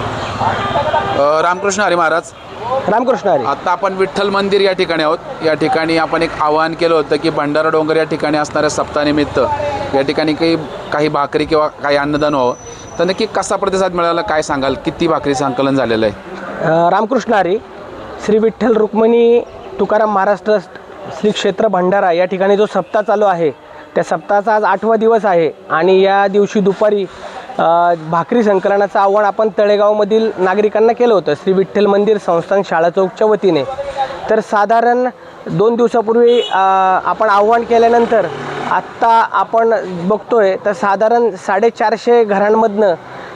अ, रामकृष्ण हरी महाराज. रामकृष्ण हरी. आता आपण विठ्ठल मंदिर या ठिकाणी आहोत. या ठिकाणी आपण एक आवाहन केलं होतं की भंडारा डोंगर या ठिकाणी असणाऱ्या सप्ताहानिमित्त या ठिकाणी काही काही भाकरी किंवा काही अन्नदान व्हावं. तर नक्की कसा प्रतिसाद मिळाला काय सांगाल? किती भाकरी संकलन झालेलं आहे? रामकृष्ण हरी श्री विठ्ठल रुक्मिणी तुकाराम महाराज ट्रस्ट श्री क्षेत्र भंडारा या ठिकाणी जो सप्ताह चालू आहे त्या सप्ताहाचा आज आठवा दिवस आहे आणि या दिवशी दुपारी भाकरी संकलनाचं आव्हान आपण तळेगावमधील नागरिकांना केलं होतं. श्री विठ्ठल मंदिर संस्थान शाळा चौकच्या वतीने. तर साधारण दोन दिवसापूर्वी आपण आव्हान केल्यानंतर आत्ता आपण बघतोय तर साधारण साडेचारशे घरांमधनं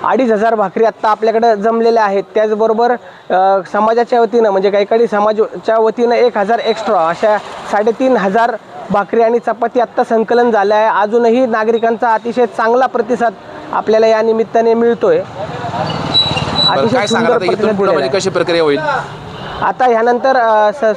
अडीच हजार भाकरी आत्ता आपल्याकडं जमलेल्या आहेत. त्याचबरोबर समाजाच्या वतीनं म्हणजे काही काही समाजाच्या वतीनं एक हजार एक्स्ट्रा अशा साडेतीन हजार भाकरी आणि चपाती आत्ता संकलन झालं आहे अजूनही नागरिकांचा अतिशय चांगला प्रतिसाद आपल्याला या निमित्ताने मिळतोय. काय इथून पुढे म्हणजे. कशी प्रक्रिया होईल? आता ह्यानंतर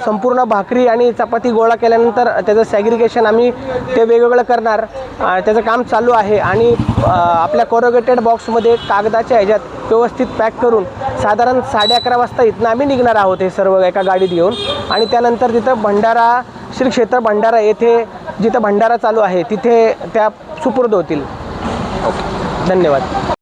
संपूर्ण भाकरी आणि चपाती गोळा केल्यानंतर त्याचं सॅग्रिगेशन आम्ही ते वेगवेगळं करणार. त्याचं काम चालू आहे आणि आपल्या कोरोगेटेड बॉक्समध्ये कागदाच्या ह्याच्यात व्यवस्थित पॅक करून साधारण साडे अकरा वाजता इथनं आम्ही निघणार आहोत हे सर्व एका गाडीत घेऊन. आणि त्यानंतर तिथं भंडारा श्री क्षेत्र भंडारा येथे जिथं भंडारा चालू आहे तिथे त्या सुपूर्द होतील. धन्यवाद.